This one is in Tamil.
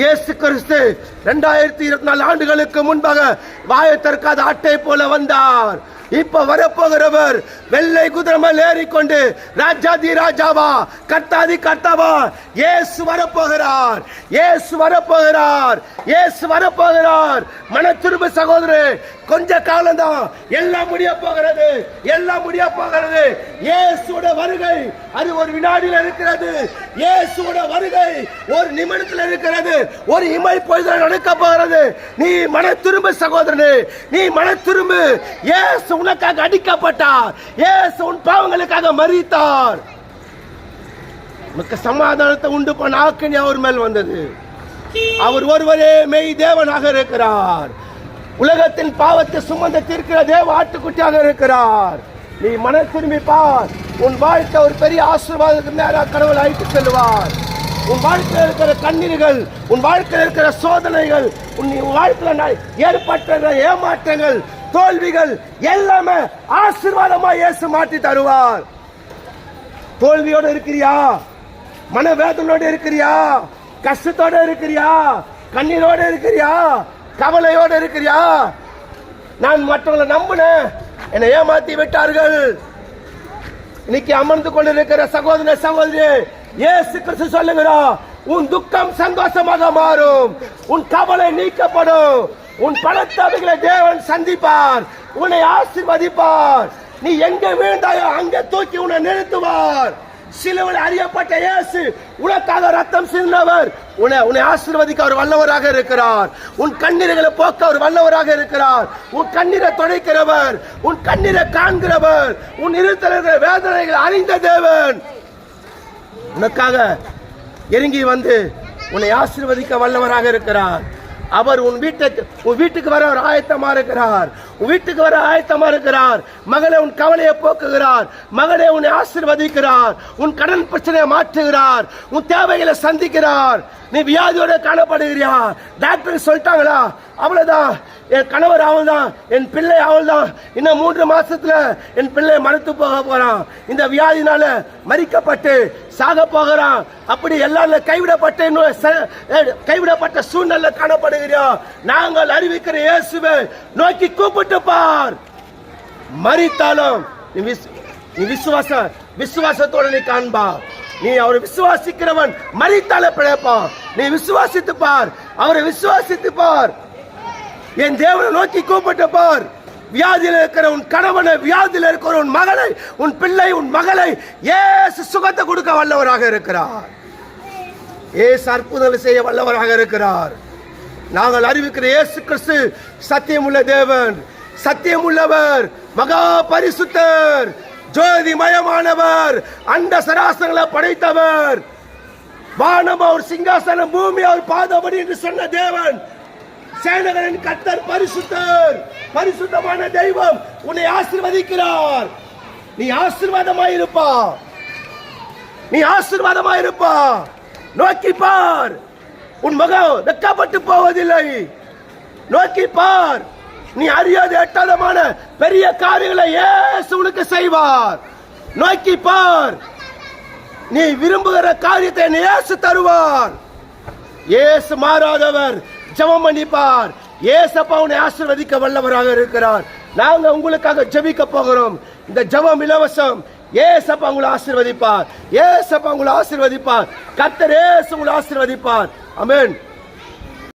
இயேசு கிறிஸ்து ரெண்டாயிரத்தி இருபத்தி நாலு ஆண்டுகளுக்கு முன்பாக வாயை திறக்காத அட்டை போல வந்தார். இப்ப வரப்போகிறவர் வெள்ளை குதிரமல் ஏறிக்கொண்டு ராஜாதி ராஜாவா கர்த்தாதி கர்த்தாவா இயேசு வரப்போகிறார் இயேசு வரப்போகிறார் இயேசு வரப்போகிறார். மன திரும்ப சகோதரே கொஞ்ச காலம்தான் எல்லாம் முடிய போகிறது எல்லாம் முடிய போகிறது. இயேசுட வருகை அது ஒரு வினாடியில் இருக்கிறது. இயேசுட வருகை ஒரு நிமிடத்தில் இருக்கிறது. ஒரு இமை பொழுது நடக்க போகிறது. நீ மன திரும்ப சகோதரனே நீ மன திரும்பு இயேசு உனக்காக அடிக்கப்பட்டார். இயேசு உன் பாவங்களுக்காக மறித்தார் உனக்கு சமாதானத்தை உண்டு பண்ண ஆக்கணி அவர் மேல் வந்தது. அவர் ஒருவரே மெய் தேவனாக இருக்கிறார். உலகத்தின் பாவத்தை சுமந்து தீர்க்கிற தேவ ஆட்டுக்குட்டியாக இருக்கிறார். நீ மன திரும்பி பார். உன் வாழ்க்கை ஒரு பெரிய ஆசீர்வாதத்துக்கு நேராக கடவுள் அழைத்து செல்வார் உன் வாழ்க்கையில் இருக்கிற கண்ணீர்கள் உன் வாழ்க்கையில் இருக்கிற சோதனைகள் உன் வாழ்க்கையில் ஏற்பட்ட ஏமாற்றங்கள் தோல்விகள் எல்லாமே ஆசீர்வாதமா இயேசு மாற்றி தருவார். தோல்வியோட இருக்கிறியா? மனவேதனோட இருக்கிறியா? கஷ்டத்தோட இருக்கிறியா? கண்ணீரோட இருக்கிறியா? கவலையோட இருக்கிறியா? நான் மற்றவங்களை நம்பினேன். என்னை ஏமாத்தி விட்டார்கள். இன்னைக்கு அமர்ந்து கொண்டிருக்கிற சகோதர சகோதரி இயேசு கிறிஸ்து சொல்லுகிறா உன் துக்கம் சந்தோஷமாக மாறும். உன் கவலை நீக்கப்படும். உன் பலத்தவைகளை தேவன் சந்திப்பார். உன்னை ஆசிர்வதிப்பார். நீ எங்க விழுந்தாயோ அங்க தூக்கி உன்னை நிறுத்துவார். சிலுவில் அறியப்பட்ட இயேசு உனக்காக ரத்தம் சிந்தவர் உன்னை உன்னை ஆசீர்வதிக்க அவர் வல்லவராக இருக்கிறார். உன் கண்ணீர்களை போக்க அவர் வல்லவராக இருக்கிறார். உன் கண்ணீரை துடைக்கிறவர் உன் கண்ணீரை காண்கிறவர் உன் இருத்தலர்கள் வேதனைகள் அறிந்த தேவன். உனக்காக இறங்கி வந்து உன்னை ஆசீர்வதிக்க வல்லவராக இருக்கிறார். அவர் உன் வீட்டுக்கு உன் வீட்டுக்கு வர அவர் ஆயத்தமா இருக்கிறார். உன் வீட்டுக்கு வர ஆயத்தமா இருக்கிறார். மகளே உன் கவலையை போக்குகிறார். மகளே உன்னை ஆசீர்வதிக்கிறார். உன் கடன் பிரச்சனையை மாற்றுகிறார். உன் தேவைகளை சந்திக்கிறார். நீ வியாதியோட காணப்படுகிறியா? டாக்டர் சொல்லிட்டாங்களா? அவ்வளவுதான். என் கணவர் அவள் தான் என் பிள்ளை அவள் தான் இன்னும் மூன்று மாசத்துல என் பிள்ளை மறுத்து போக போறான். இந்த வியாதினால மறிக்கப்பட்டு சாக போகிறான். அப்படி எல்லாம் கைவிடப்பட்ட கைவிடப்பட்ட சூழ்நிலை காணப்படுகிறோம் நாங்கள் அறிவிக்கிற இயேசுவை நோக்கி கூப்பிட்டு பார். மறித்தாலும் நீ விஸ்- நீ விசுவாச விசுவாசத்தோட நீ காண்பா. நீ அவரை விசுவாசிக்கிறவன் மறித்தால பிழைப்பான். நீ விசுவாசித்து பார். அவரை விசுவாசித்து பார். என் தேவனை நோக்கி கூப்பிட்டு பார். வியாதியில் இருக்கிற உன் கணவனை வியாதியில் இருக்கிற உன் மகளை உன் பிள்ளை உன் மகளை ஏசு சுகத்தை கொடுக்க வல்லவராக இருக்கிறார். ஏசு அற்புதங்களை செய்ய வல்லவராக இருக்கிறார். நாங்கள் அறிவிக்கிற இயேசு கிறிஸ்து சத்தியமுள்ள தேவன் சத்தியமுள்ளவர் மகா பரிசுத்தர் ஜோதிமயமானவர் அண்ட சராசங்களை படைத்தவர். வானம் அவர் சிங்காசனம் பூமி அவர் பாதபடி என்று சொன்ன தேவன் சேனகரன் கத்தர் பரிசுத்தர். பரிசுத்தமான தெய்வம் உன்னை ஆசிர்வதிக்கிறார். நீ ஆசீர்வாதமாயிருப்பா. நீ ஆசீர்வாதமாயிருப்பா. நோக்கி பார். உன் முகம் வெக்கப்பட்டு போவதில்லை. நோக்கி பார். நீ அறியாத எட்டாதமான பெரிய காரியங்களை ஏசு உனக்கு செய்வார். நோக்கி பார். நீ விரும்புகிற காரியத்தை ஏசு இயேசு தருவார். இயேசு மாறாதவர். ஜெபம் பண்ணிப்பார். ஏசப்பா உன்னை ஆசிர்வதிக்க வல்லவராக இருக்கிறார். நாங்க உங்களுக்காக ஜெபிக்க போகிறோம். இந்த ஜெபம் இலவசம். ஏசப்பா உங்களை ஆசீர்வதிப்பார். ஏசப்பா உங்களை ஆசீர்வதிப்பார். கத்தர் ஏசு உங்களை ஆசிர்வதிப்பார். அமேன்